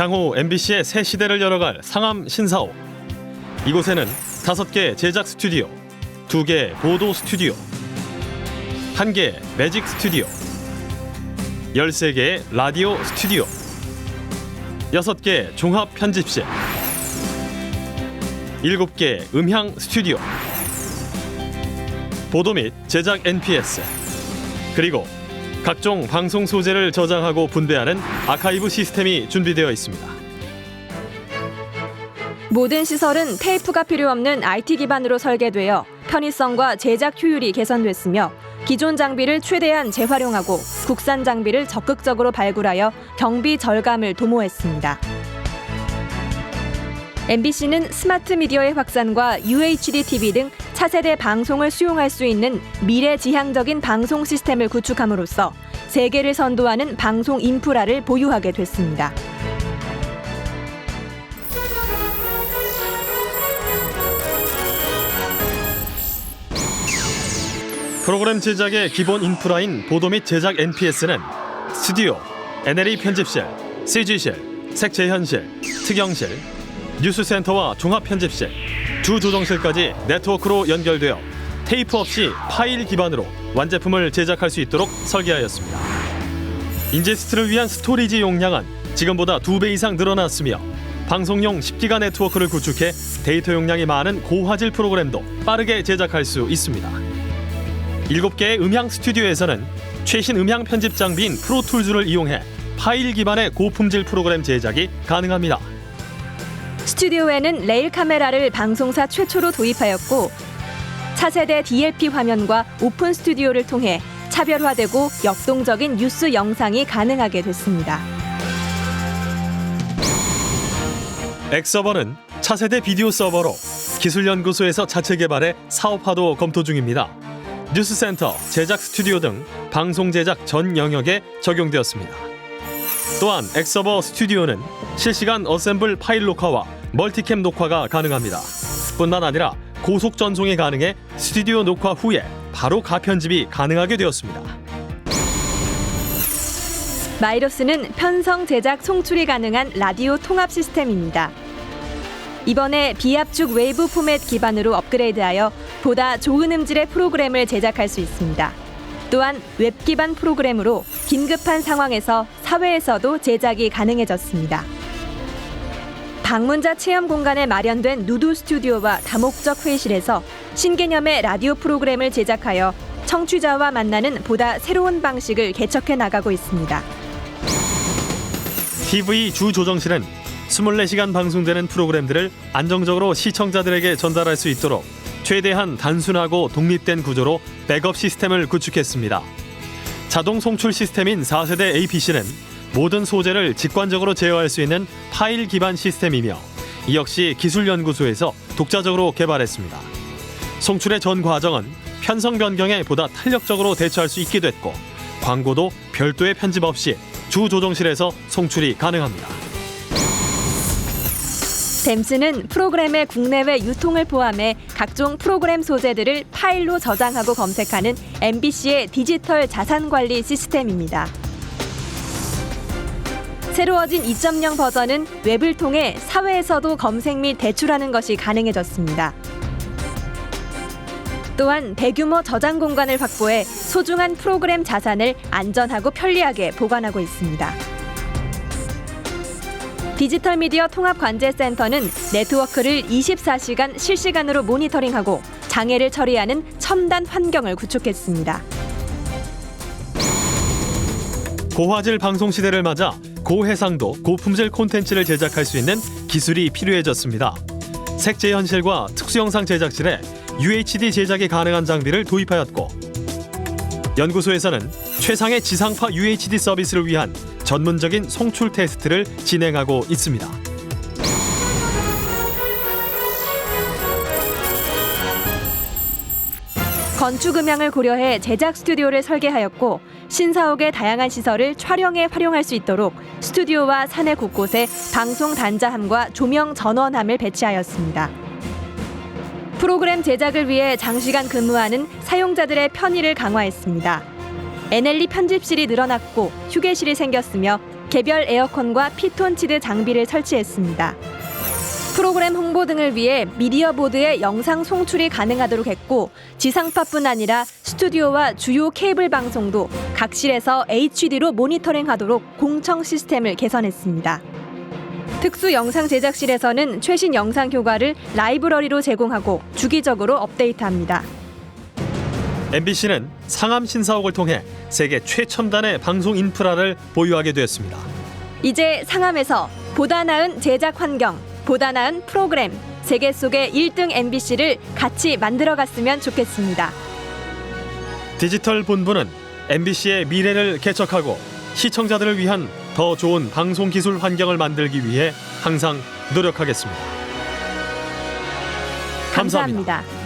향후 MBC의 새 시대를 열어갈 상암 신사옥. 이곳에는 다섯 개 제작 스튜디오, 두개 보도 스튜디오, 한개 매직 스튜디오, 열세 개의 라디오 스튜디오, 여섯 개 종합 편집실, 일곱 개 음향 스튜디오, 보도 및 제작 NPS, 그리고 각종 방송 소재를 저장하고 분배하는 아카이브 시스템이 준비되어 있습니다. 모든 시설은 테이프가 필요 없는 IT 기반으로 설계되어 편의성과 제작 효율이 개선됐으며 기존 장비를 최대한 재활용하고 국산 장비를 적극적으로 발굴하여 경비 절감을 도모했습니다. MBC는 스마트 미디어의 확산과 UHD TV 등 차세대 방송을 수용할 수 있는 미래지향적인 방송 시스템을 구축함으로써 세계를 선도하는 방송 인프라를 보유하게 됐습니다. 프로그램 제작의 기본 인프라인 보도 및 제작 NPS는 스튜디오, NLE 편집실, CG실, 색재현실, 특영실, 뉴스센터와 종합 편집실, 주 조정실까지 네트워크로 연결되어 테이프 없이 파일 기반으로 완제품을 제작할 수 있도록 설계하였습니다. 인제스트를 위한 스토리지 용량은 지금보다 두 배 이상 늘어났으며 방송용 10기가 네트워크를 구축해 데이터 용량이 많은 고화질 프로그램도 빠르게 제작할 수 있습니다. 7개의 음향 스튜디오에서는 최신 음향 편집 장비인 프로툴즈를 이용해 파일 기반의 고품질 프로그램 제작이 가능합니다. 스튜디오에는 레일 카메라를 방송사 최초로 도입하였고 차세대 DLP 화면과 오픈 스튜디오를 통해 차별화되고 역동적인 뉴스 영상이 가능하게 됐습니다. 엑서버는 차세대 비디오 서버로 기술연구소에서 자체 개발해 사업화도 검토 중입니다. 뉴스센터, 제작 스튜디오 등 방송 제작 전 영역에 적용되었습니다. 또한 엑서버 스튜디오는 실시간 어셈블 파일 녹화와 멀티캠 녹화가 가능합니다. 뿐만 아니라 고속 전송이 가능해 스튜디오 녹화 후에 바로 가편집이 가능하게 되었습니다. 마이러스는 편성 제작 송출이 가능한 라디오 통합 시스템입니다. 이번에 비압축 웨이브 포맷 기반으로 업그레이드하여 보다 좋은 음질의 프로그램을 제작할 수 있습니다. 또한 웹 기반 프로그램으로 긴급한 상황에서 사회에서도 제작이 가능해졌습니다. 방문자 체험 공간에 마련된 누드 스튜디오와 다목적 회의실에서 신개념의 라디오 프로그램을 제작하여 청취자와 만나는 보다 새로운 방식을 개척해 나가고 있습니다. TV 주 조정실은 24시간 방송되는 프로그램들을 안정적으로 시청자들에게 전달할 수 있도록 최대한 단순하고 독립된 구조로 백업 시스템을 구축했습니다. 자동 송출 시스템인 4세대 APC는 모든 소재를 직관적으로 제어할 수 있는 파일 기반 시스템이며 이 역시 기술연구소에서 독자적으로 개발했습니다. 송출의 전 과정은 편성 변경에 보다 탄력적으로 대처할 수 있게 됐고 광고도 별도의 편집 없이 주 조정실에서 송출이 가능합니다. 댐스는 프로그램의 국내외 유통을 포함해 각종 프로그램 소재들을 파일로 저장하고 검색하는 MBC의 디지털 자산 관리 시스템입니다. 새로워진 2.0 버전은 웹을 통해 사회에서도 검색 및 대출하는 것이 가능해졌습니다. 또한 대규모 저장 공간을 확보해 소중한 프로그램 자산을 안전하고 편리하게 보관하고 있습니다. 디지털 미디어 통합 관제센터는 네트워크를 24시간 실시간으로 모니터링하고 장애를 처리하는 첨단 환경을 구축했습니다. 고화질 방송 시대를 맞아 고해상도 고품질 콘텐츠를 제작할 수 있는 기술이 필요해졌습니다. 색재 현실과 특수영상 제작실에 UHD 제작이 가능한 장비를 도입하였고 연구소에서는 최상의 지상파 UHD 서비스를 위한 전문적인 송출 테스트를 진행하고 있습니다. 건축 음향을 고려해 제작 스튜디오를 설계하였고 신사옥의 다양한 시설을 촬영에 활용할 수 있도록 스튜디오와 사내 곳곳에 방송 단자함과 조명 전원함을 배치하였습니다. 프로그램 제작을 위해 장시간 근무하는 사용자들의 편의를 강화했습니다. NLE 편집실이 늘어났고 휴게실이 생겼으며 개별 에어컨과 피톤치드 장비를 설치했습니다. 프로그램 홍보 등을 위해 미디어 보드에 영상 송출이 가능하도록 했고 지상파뿐 아니라 스튜디오와 주요 케이블 방송도 각실에서 HD로 모니터링하도록 공청 시스템을 개선했습니다. 특수 영상 제작실에서는 최신 영상 효과를 라이브러리로 제공하고 주기적으로 업데이트합니다. MBC는 상암 신사옥을 통해 세계 최첨단의 방송 인프라를 보유하게 되었습니다. 이제 상암에서 보다 나은 제작 환경, 보다 나은 프로그램, 세계 속의 1등 MBC를 같이 만들어 갔으면 좋겠습니다. 디지털 본부는 MBC의 미래를 개척하고 시청자들을 위한 더 좋은 방송 기술 환경을 만들기 위해 항상 노력하겠습니다. 감사합니다. 감사합니다.